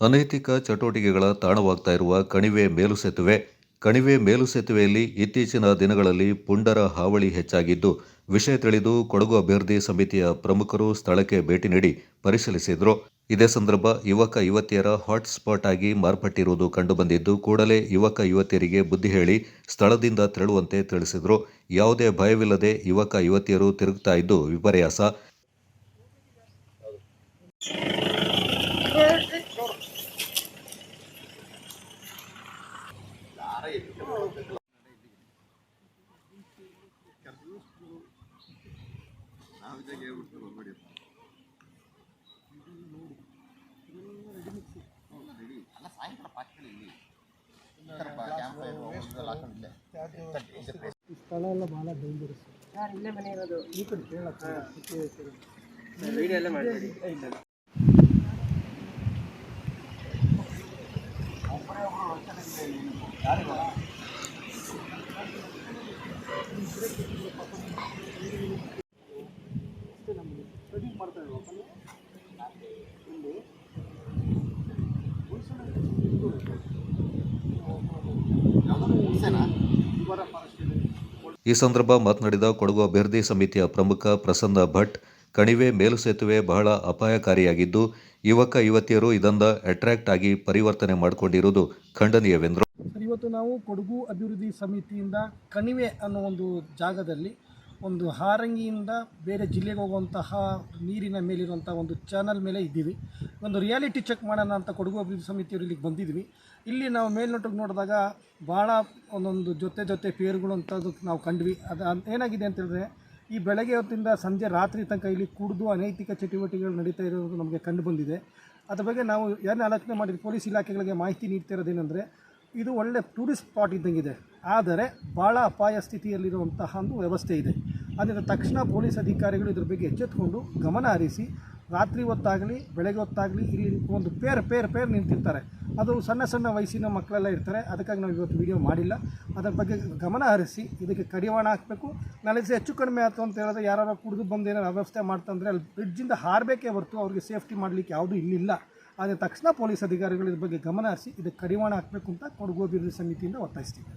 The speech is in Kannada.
ಅನೈತಿಕ ಚಟುವಟಿಕೆಗಳ ತಾಣವಾಗ್ತಾ ಇರುವ ಕಣಿವೆ ಮೇಲು ಸೇತುವೆ. ಕಣಿವೆ ಮೇಲು ಸೇತುವೆಯಲ್ಲಿ ಇತ್ತೀಚಿನ ದಿನಗಳಲ್ಲಿ ಪುಂಡರ ಹಾವಳಿ ಹೆಚ್ಚಾಗಿದ್ದು, ವಿಷಯ ತಿಳಿದು ಕೊಡಗು ಅಭಿವೃದ್ಧಿ ಸಮಿತಿಯ ಪ್ರಮುಖರು ಸ್ಥಳಕ್ಕೆ ಭೇಟಿ ನೀಡಿ ಪರಿಶೀಲಿಸಿದ್ರು. ಇದೇ ಸಂದರ್ಭ ಯುವಕ ಯುವತಿಯರ ಹಾಟ್ ಸ್ಪಾಟ್ ಆಗಿ ಮಾರ್ಪಟ್ಟಿರುವುದು ಕಂಡುಬಂದಿದ್ದು, ಕೂಡಲೇ ಯುವಕ ಯುವತಿಯರಿಗೆ ಬುದ್ಧಿ ಹೇಳಿ ಸ್ಥಳದಿಂದ ತೆರಳುವಂತೆ ತಿಳಿಸಿದರು. ಯಾವುದೇ ಭಯವಿಲ್ಲದೆ ಯುವಕ ಯುವತಿಯರು ತಿರುಗ್ತಾ ಇದ್ದು ವಿಪರ್ಯಾಸ. ಈ ಸ್ಥಳ ಎಲ್ಲ ಭಾಳ ಡೇಂಜರಸ್ ಸರ್ ಇಲ್ಲೇ ಮನೆ ಇರೋದು ಈ ಕಡೆ ಕೇಳಕ್ಕೆ ವಿಡಿಯೋ ಎಲ್ಲ ಮಾಡಬೇಡಿ ಈ ಸಂದರ್ಭ ಮಾತನಾಡಿದ ಕೊಡಗು ಅಭ್ಯರ್ಥಿ ಸಮಿತಿಯ ಪ್ರಮುಖ ಪ್ರಸನ್ನ ಭಟ್ ಕಣಿವೆ ಮೇಲುಸೇತುವೆ ಬಹಳ ಅಪಾಯಕಾರಿಯಾಗಿದ್ದು, ಯುವಕ ಯುವತಿಯರು ಇದರಿಂದ ಅಟ್ರಾಕ್ಟ್ ಆಗಿ ಪರಿವರ್ತನೆ ಮಾಡಿಕೊಂಡಿರುವುದು ಖಂಡನೀಯವೆಂದರು. ಇವತ್ತು ನಾವು ಕೊಡಗು ಅಭಿವೃದ್ಧಿ ಸಮಿತಿಯಿಂದ ಕಣಿವೆ ಅನ್ನೋ ಒಂದು ಜಾಗದಲ್ಲಿ ಒಂದು ಹಾರಂಗಿಯಿಂದ ಬೇರೆ ಜಿಲ್ಲೆಗೆ ಹೋಗುವಂತಹ ನೀರಿನ ಮೇಲಿರುವಂಥ ಒಂದು ಚಾನಲ್ ಮೇಲೆ ಇದ್ದೀವಿ. ಒಂದು ರಿಯಾಲಿಟಿ ಚೆಕ್ ಮಾಡೋಣ ಅಂತ ಕೊಡಗು ಅಭಿವೃದ್ಧಿ ಸಮಿತಿಯವರು ಇಲ್ಲಿಗೆ ಬಂದಿದ್ವಿ. ಇಲ್ಲಿ ನಾವು ಮೇಲ್ನೋಟಕ್ಕೆ ನೋಡಿದಾಗ ಭಾಳ ಒಂದೊಂದು ಜೊತೆ ಜೊತೆ ಪೇರುಗಳು ಅಂತದ್ದು ನಾವು ಕಂಡ್ವಿ. ಅದು ಏನಾಗಿದೆ ಅಂತ ಹೇಳಿದ್ರೆ ಈ ಬೆಳಗ್ಗೆ ಹೊತ್ತಿಂದ ಸಂಜೆ ರಾತ್ರಿ ತನಕ ಇಲ್ಲಿ ಕುಡಿದು ಅನೈತಿಕ ಚಟುವಟಿಕೆಗಳು ನಡೀತಾ ಇರೋದು ನಮಗೆ ಕಂಡು ಬಂದಿದೆ. ಅದ್ರ ಬಗ್ಗೆ ನಾವು ಏನು ಆಲೋಚನೆ ಮಾಡಿದ್ವಿ ಪೊಲೀಸ್ ಇಲಾಖೆಗಳಿಗೆ ಮಾಹಿತಿ ನೀಡ್ತಿರೋದೇನೆಂದರೆ ಇದು ಒಳ್ಳೆ ಟೂರಿಸ್ಟ್ ಸ್ಪಾಟ್ ಇದ್ದಂಗಿದೆ ಆದರೆ ಭಾಳ ಅಪಾಯ ಸ್ಥಿತಿಯಲ್ಲಿರುವಂತಹ ಒಂದು ವ್ಯವಸ್ಥೆ ಇದೆ. ಅದರಿಂದ ತಕ್ಷಣ ಪೊಲೀಸ್ ಅಧಿಕಾರಿಗಳು ಇದ್ರ ಬಗ್ಗೆ ಎಚ್ಚೆತ್ತುಕೊಂಡು ಗಮನ ಹರಿಸಿ ರಾತ್ರಿ ಹೊತ್ತಾಗಲಿ, ಬೆಳಗ್ಗೆ ಹೊತ್ತಾಗಲಿ ಇಲ್ಲಿ ಒಂದು ಪೇರ್ ಪೇರ್ ಪೇರ್ ನಿಂತಿರ್ತಾರೆ. ಅದು ಸಣ್ಣ ಸಣ್ಣ ವಯಸ್ಸಿನ ಮಕ್ಕಳೆಲ್ಲ ಇರ್ತಾರೆ. ಅದಕ್ಕಾಗಿ ನಾವು ಇವತ್ತು ವಿಡಿಯೋ ಮಾಡಿಲ್ಲ. ಅದರ ಬಗ್ಗೆ ಗಮನ ಹರಿಸಿ, ಇದಕ್ಕೆ ಕಡಿವಾಣ ಹಾಕಬೇಕು. ನಾಳೆ ಹೆಚ್ಚು ಕಡಿಮೆ ಆಯಿತು ಅಂತ ಹೇಳಿದ್ರೆ ಯಾರು ಕುಡಿದು ಬಂದು ಏನಾರು ವ್ಯವಸ್ಥೆ ಮಾಡ್ತಂದರೆ ಅಲ್ಲಿ ಬ್ರಿಡ್ಜಿಂದ ಹಾರಬೇಕೇ ಹೊರತು ಅವ್ರಿಗೆ ಸೇಫ್ಟಿ ಮಾಡಲಿಕ್ಕೆ ಯಾವುದೂ ಇಲ್ಲಿಲ್ಲ. ಆದರೆ ತಕ್ಷಣ ಪೊಲೀಸ್ ಅಧಿಕಾರಿಗಳು ಇದ್ರ ಬಗ್ಗೆ ಗಮನ ಹರಿಸಿ, ಇದಕ್ಕೆ ಕಡಿವಾಣ ಹಾಕಬೇಕು ಅಂತ ಕೊಡಗು ಅಭಿವೃದ್ಧಿ ಸಮಿತಿಯಿಂದ ಒತ್ತಾಯಿಸ್ತೀವಿ.